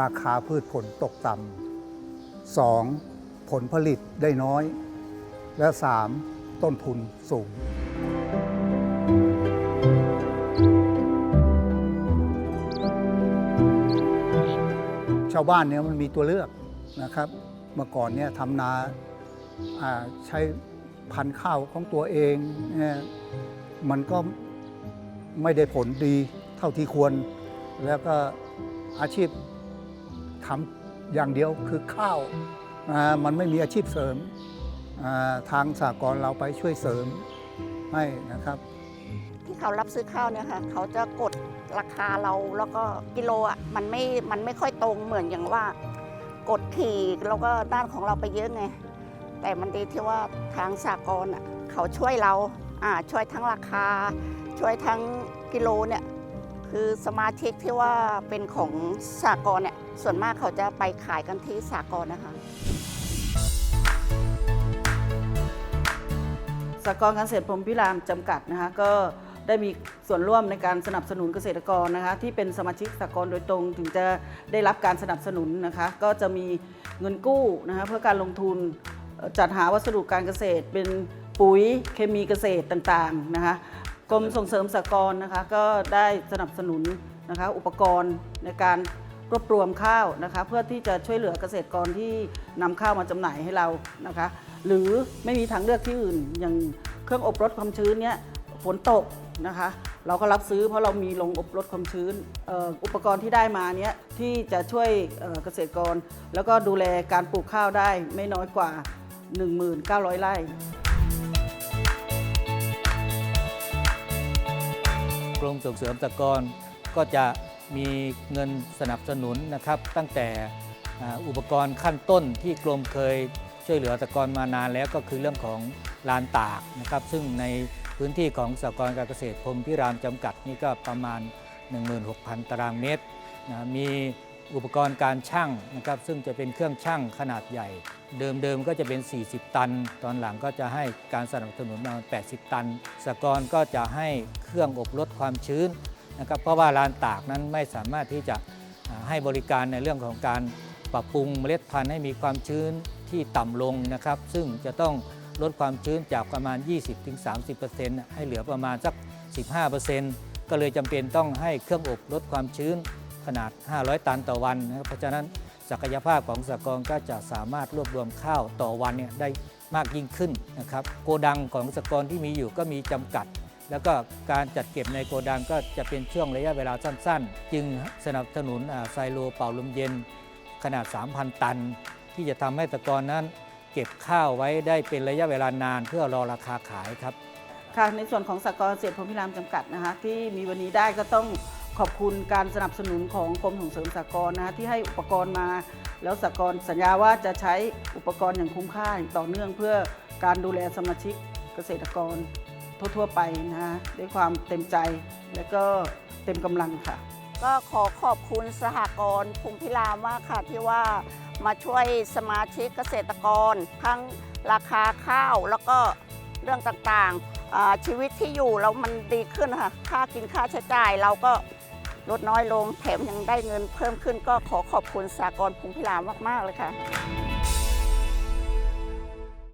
ราคาพืชผลตกต่ำสองผลผลิตได้น้อย และสามต้นทุนสูง ชาวบ้านเนี่ยมันมีตัวเลือกนะครับ เมื่อก่อนเนี่ยทำนาอ่าใช้พันธุ์ข้าวของตัวเองเนี่ยมันก็ไม่ได้ผลดีเท่าที่ควร แล้วก็อาชีพ ทำอย่างเดียวคือข้าวมันไม่มีอาชีพเสริมทางสากลเราไปช่วยเสริมให้นะครับที่เขารับซื้อข้าวเนี่ยค่ะเขาจะกดราคาเราแล้วก็กิโลอะมันไม่มันไม่ค่อยตรงเหมือนอย่างว่า กดขี่แล้วก็ด้านของเราไปเยอะไง แต่มันดีที่ว่าทางสากลอะเขาช่วยเราอ่าช่วยทั้งราคา ช่วยทั้งกิโลเนี่ย คือสมาชิกที่ว่าเป็นของสากลเนี่ยส่วนมากเขาจะไปขายกันที่สากลนะคะสหกรณ์การเกษตรพรมพิรามจำกัดนะคะก็ได้มีส่วนร่วมในการสนับสนุนเกษตรกรนะคะที่เป็นสมาชิกสหกรณ์โดยตรงถึงจะได้รับการสนับสนุนนะคะก็จะมีเงินกู้นะคะเพื่อการลงทุนจัดหาวัสดุการเกษตรเป็นปุ๋ยเคมีเกษตรต่างๆนะคะ กรมส่งเสริมสหกรณ์นะคะก็ได้สนับสนุนนะคะอุปกรณ์ในการรวบรวมข้าวนะคะเพื่อที่จะช่วยเหลือเกษตรกรที่นำข้าวมาจำหน่ายให้เรานะคะหรือไม่มีทางเลือกที่อื่น อย่างเครื่องอบรดความชื้นเนี้ยฝนตกนะคะเราก็รับซื้อเพราะเรามีโรงอบรดความชื้นอ,อุปกรณ์ที่ได้มาเนี้ยที่จะช่วยเอ่อเกษตรกร แล้วก็ดูแลการปลูกข้าวได้ไม่น้อยกว่า 1,900ไร่ กรมส่งเสริมสหกรณ์ก็จะมีเงินสนับสนุนนะครับ ตั้งแต่อุปกรณ์ขั้นต้นที่กรมเคยช่วยเหลือสหกรณ์มานานแล้วก็คือเรื่องของลานตากนะครับ ซึ่งในพื้นที่ของสหกรณ์การเกษตรพรมพิรามจำกัดนี่ก็ประมาณ 16,000 ตารางเมตรนะมี อุปกรณ์การช่างนะครับซึ่งจะเป็นเครื่องช่างขนาดใหญ่ เดิมๆก็จะเป็น 40 ตัน ตอนหลังก็จะให้การสนับสนุนมา 80 ตัน สกรก็จะให้เครื่องอบลดความชื้นนะครับเพราะว่าลานตากนั้นไม่สามารถที่จะให้บริการในเรื่องของการปรับปรุงเมล็ดพันธุ์ให้มีความชื้นที่ต่ำลงนะครับ ซึ่งจะต้องลดความชื้นจากประมาณ 20-30%ให้เหลือประมาณสัก 15%ก็เลยจำเป็นต้องให้เครื่องอบลดความชื้น ขนาด 500 ตันต่อวันนะครับเพราะฉะนั้นศักยภาพของสกรณ์ก็จะสามารถรวบรวมข้าวต่อวันเนี่ยได้มากยิ่งขึ้นนะครับโกดังของสกรณ์ที่มีอยู่ก็มีจำกัด แล้วก็การจัดเก็บในโกดังก็จะเป็นช่วงระยะเวลาสั้น ๆ จึงสนับสนุนไซโลเป่าลมเย็น ขนาด 3,000 ตัน ที่จะทำให้สกรณ์นั้น เก็บข้าวไว้ได้เป็นระยะเวลานานเพื่อรอราคาขายครับค่ะในส่วนของสหกรณ์เกษพรมพิรามจำกัดนะคะที่มีวันนี้ได้ก็ต้อง ขอบคุณการสนับสนุนของกรมส่งเสริมสหกรณ์นะคะที่ให้อุปกรณ์มา แล้วสหกรณ์สัญญาว่าจะใช้อุปกรณ์อย่างคุ้มค่าอย่างต่อเนื่องเพื่อการดูแลสมาชิกเกษตรกรทั่ว ๆ ไปนะคะด้วยความเต็มใจและก็เต็มกำลังค่ะ ก็ขอขอบคุณสหกรณ์พุงพิรามากค่ะที่ว่ามาช่วยสมาชิกเกษตรกร ทั้งราคาข้าวแล้วก็เรื่องต่างๆอ่าชีวิตที่อยู่เรามันดีขึ้นค่ะ ค่ากินค่าใช้จ่ายเราก็ ลดน้อยลงแถมยังได้เงินเพิ่มขึ้นก็ขอขอบคุณสากรพุงพิรามมาก ๆ เลยค่ะ